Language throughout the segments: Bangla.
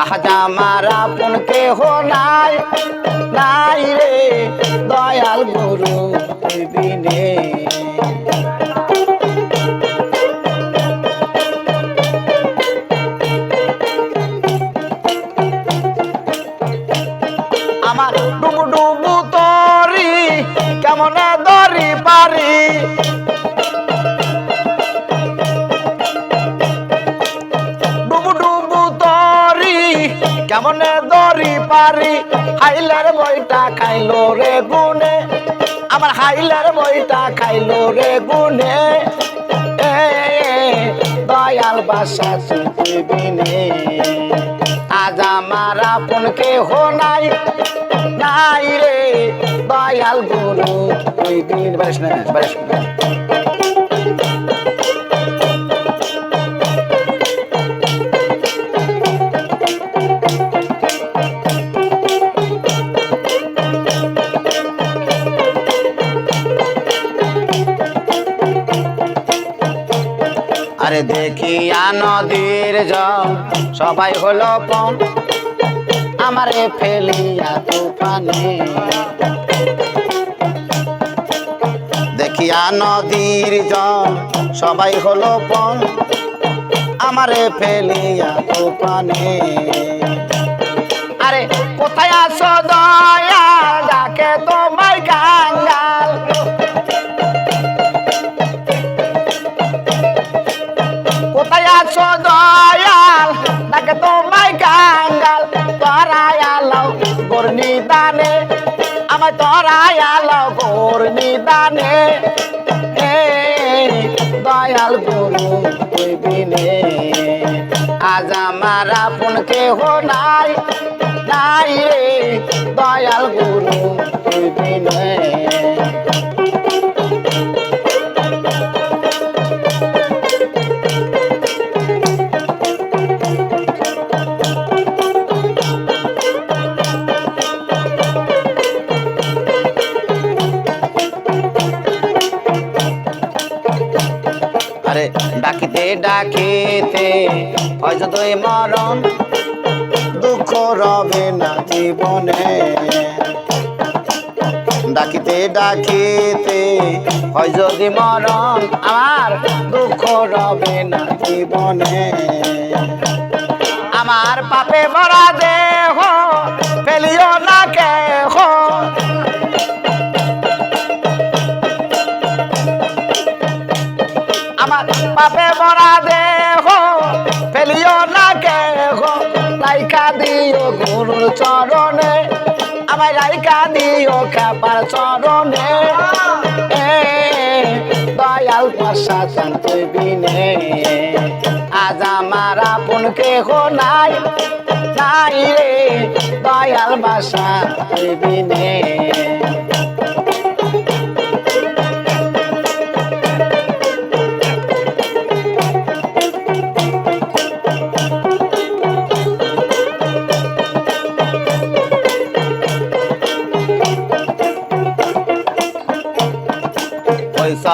আজ আমার আপন কেহ নাই নাই রে দয়াল গুরু বিনে পারি হাইলার বইটা খাইলো রে গুনে। আমার হাইলার বইটা খাইলো রে গুনে। দয়াল বাসা বিনে আজ আমার আপন কেহ নাই নাই রে দয়াল গুরু। তুই দিন বারিস না বারিস আরে দেখিয়া নদীর জল, সবাই হলো পন আমারে ফেলিয়া তুফানে। দেখিয়া নদীর জল, সবাই হলো পন আমারে ফেলিয়া তুফানে। আরে, কোথায় আছো দয়া ডাকে তোমায় নিদানে, হে দয়াল গুরু বিনে আজ আমার আপন কেহ নাই নাই রে দয়াল গুরু বিনে ডাকিতে ডাকিতে হয়তো তুই মরণ দুঃখ রবে না জীবনে। ডাকিতে ডাকিতে হয় যদি মরণ আমার দুঃখ রবে না জীবনে। আমার পাপে ভরা দেহ লাইকা দিও গুরুর চরণে। আমার লাইকা দিও খাবার চরণে। দয়াল পাশা শান্তি বিনে। আজ আমার আপন কেহ নাই নাই রে দয়াল বাসা বিনে।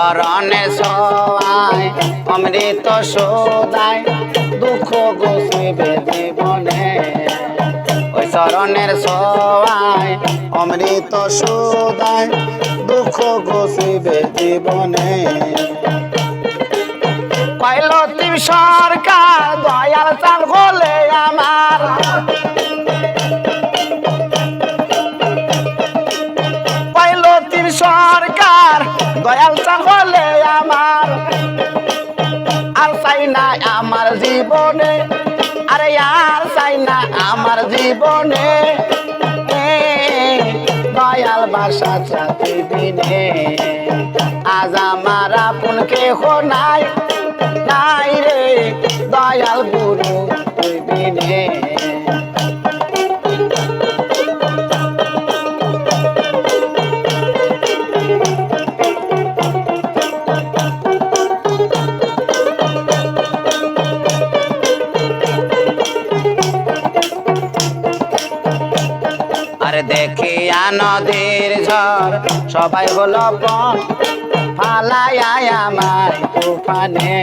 শরণে সবাই, অমৃত সোদায় দুঃখ গোসিবে জীবনে। ওই শরণের সবাই, অমৃত সোদায় দুঃখ গোসিবে জীবনে। কয়লতি সরকার, দয়াল চাল হলে আমার। দয়াল চাহলে আমার, আর চাই না আমার জীবনে, আরে আর চাই না আমার জীবনে দয়াল বাসা চাতে দিনে। আজ আমার আপন কেহ নাই নাই রে দয়াল গুরু তুই আরে দেখিয়া নদীর ঝড়। সবাই হলো পন ফালায় আমায় তুফানে।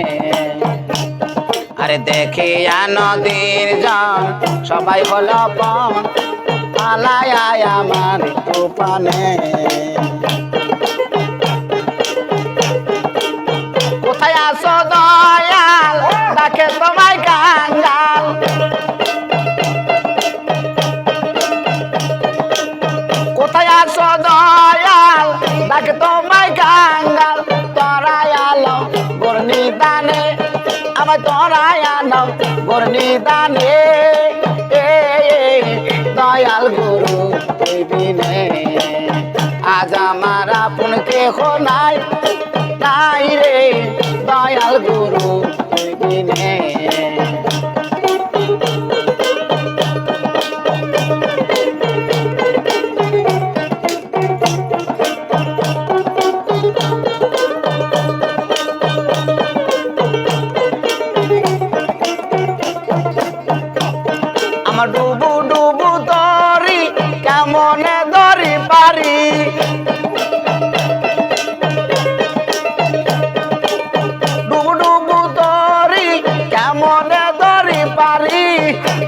আরে দেখিয়া নদীর জন সবাই পন পালায় আমার তুফানে। কোথায় আসো দয়াল? ডাকে তোমায় কাঙ্গাল। দানে এ এ, দয়াল গুরু বিনে আজ আমার আপন কেহ নাই। নাই রে দয়াল গুরু বিনে কেমনে ধরি পারি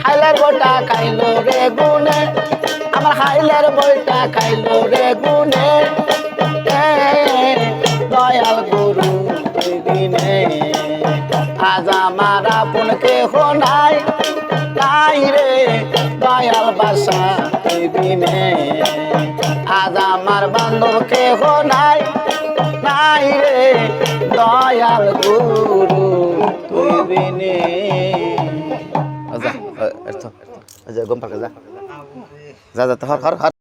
হাইলার বইটা খাইলো রে গুনে, আমার হাইলার বইটা খাইলো রে গুনে। দয়াল গুরু তুই দিনে আজ আমার আপন কেহ নাই নাই রে দয়াল বাসা বিনে আজ আমার বান্ধব কেহ নাই নাই রে দয়াল গুরু, তুই বিনে যা গম পাকা, যা। যা যা হর হর।